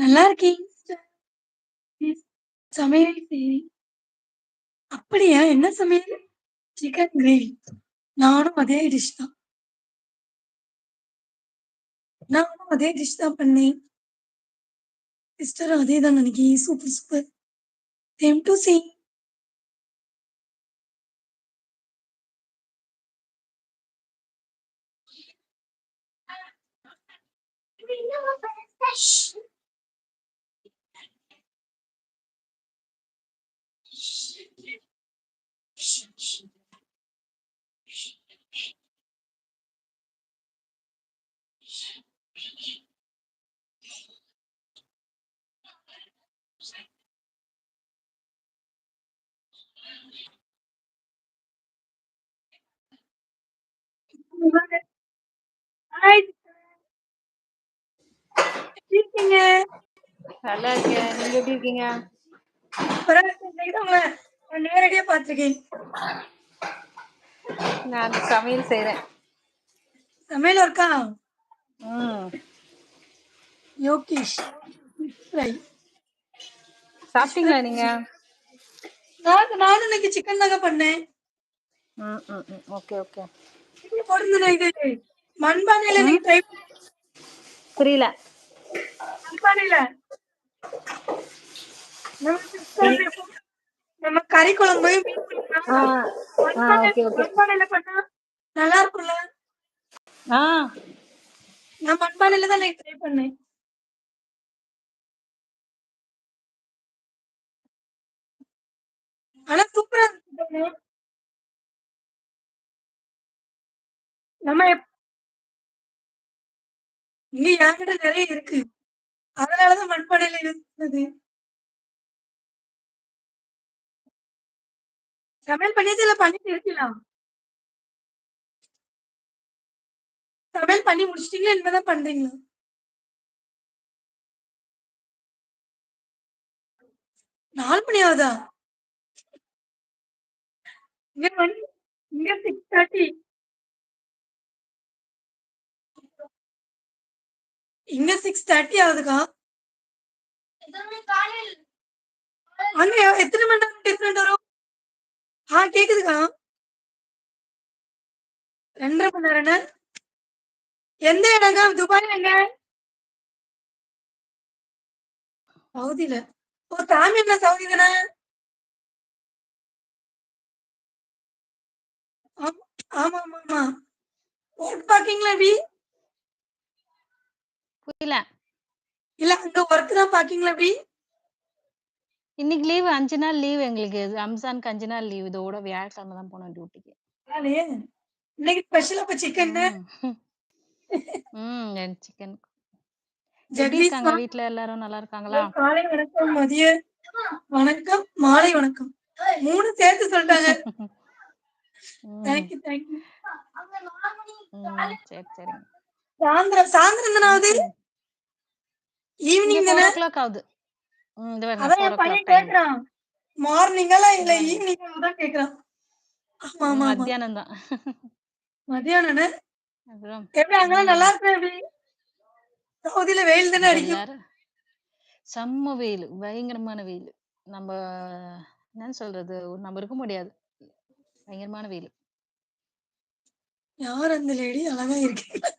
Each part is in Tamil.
நல்லா இருக்கேன் சிஸ்டர். ம். சமையல் செய்றேன். அப்படியா? என்ன சமையல்? Chicken gravy. நானும் அதே டிஷ் தான். நானும் அதே டிஷ் தான் பண்ணேன். சிஸ்டரும் அதே தான் நெனைக்கிறேன். Super, super. Same to same. இருக்கீங்க? நல்லா இருக்கேன். நீங்க எப்படி இருக்கீங்க? நேரடியா பார்த்துருக்கேன். நான் சமையல் செய்றேன். சமையல் ஒர்க்கா? ம். யோகேஷ். சாப்பிட்டீங்களா நீங்க? நான் நானும் இன்னைக்கு சிக்கன் தாங்க பண்ணேன். ம், ம். Okay, okay. போட்டிருந்தேனே இது. மண்பானையில. நீங்க ட்ரை புரியல. மண்பானையில. நம்ம கறி குழம்பு. மண்பானையில பண்ணா நல்லா இருக்கும்ல? நான் மண்பானையில தான் இன்னைக்கு ட்ரை பண்ணேன். ஆனா சூப்பரா இருந்துச்சுங்க. நம்ம இங்க என்கிட்ட நிறைய இருக்கு. அதனால தான் மண்பானையில இருந்தது சமையல் பண்ணியாச்சா? இல்ல பண்ணிட்டு இருக்கலாம் சமையல் பண்ணி முடிச்சிட்டீங்களா இனிமே தான் பண்றீங்களா? நாலு மணி ஆகுதா? இங்க மணி இங்க 6:30 இங்க 6:30 ஆகுதுக்கா. அங்க எத்தன மணி நேரம் டிஃபரெண்ட் வரும்? ஆ கேக்குதுக்கா. 2 1/2 மணி நேரம்னா? எந்த இடங்க? துபாய்ல எங்க? சவுதில. ஓ! தாமி அண்ணா சவுதி தானே? ஆம் ஆமாமாமா. ஒர்க் பார்க்கீங்களா எப்படி? புரியல. இல்ல அங்க ஒர்க் தான் பார்க்கீங்களா எப்படி? இன்னைக்கு லீவு 5 நாள் லீவு எங்களுக்கு. ரம்ஜானுக்கு 5 நாள் லீவு. இதோட வியாழக்கிழமை தான் போனோம் டியூட்டிக்கு. இன்னைக்கு ஸ்பெஷல் அப்ப சிக்கன்னு. ம். சிக்கன். இருக்காங்க? வீட்ல எல்லாரும் நல்லா இருக்காங்களா? காலை வணக்கம், மதிய வணக்கம், மாலை வணக்கம். 3 சேர்த்து சொல்ட்டாங்க. ம். Thank you, thank you. ம். சரி, சரிங்க. சாயந்திரம் சாயந்திரம். இங்க ஈவினிங் 4 தானே? ஆகுது. அதான் 4 என் பையன் டைம். கேட்கறான். மார்னிங்கால இல்ல ம். ஈவினிங்கா தான் கேட்கறான். ஆமா. ஆமா. மத்தியானம் தான். அப்புறம் எப்படி அங்கலாம் நல்லா. இருக்கா எப்படி? சவுதில வெயில் தானே அடிக்கும்? செம்ம வெயிலு. பயங்கரமான வெயிலு. நம்ப என்னன்னு சொல்றது? நம்ம இருக்க முடியாது. பயங்கரமான வெயிலு. யார் அந்த லேடி? அழகா இருக்கீங்களா?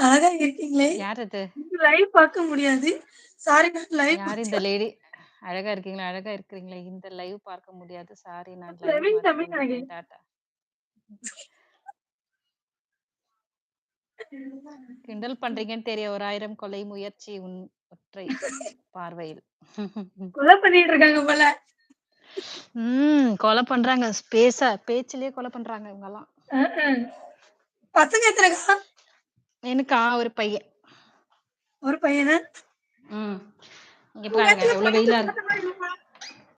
அழகா இருக்கீங்களே! யார் அது? லைவ் பார்க்க முடியாது. சாரி நான் லைவ் யார் இந்த. லேடி? அழகா இருக்கீங்களா? அழகா இருக்கிறீங்களே! இந்த லைவ் பார்க்க முடியாது. சாரி நான் பிரவீன் வந்துட்டேன். நினைக்கிறேன். டாட்டா. கிண்டல் பண்றீங்கன்னு தெரியும். ஒரு 1000 கொலை முயற்சி உன் ஒற்றை பார்வையில். கொலை பண்ணிட்டு இருக்காங்க போல. ம். கொலை பண்றாங்க. பேச பேச்சிலேயே கொலை பண்றாங்க இவங்கலாம். அஹ. பசங்க எத்தனக்கா? எனக்கா ஒரு பையன். ஒரு பையனா? ம். இங்க பாருங்க இடத்துல எவ்வளோ பக்கத்துல வெயிலா இருக்கு.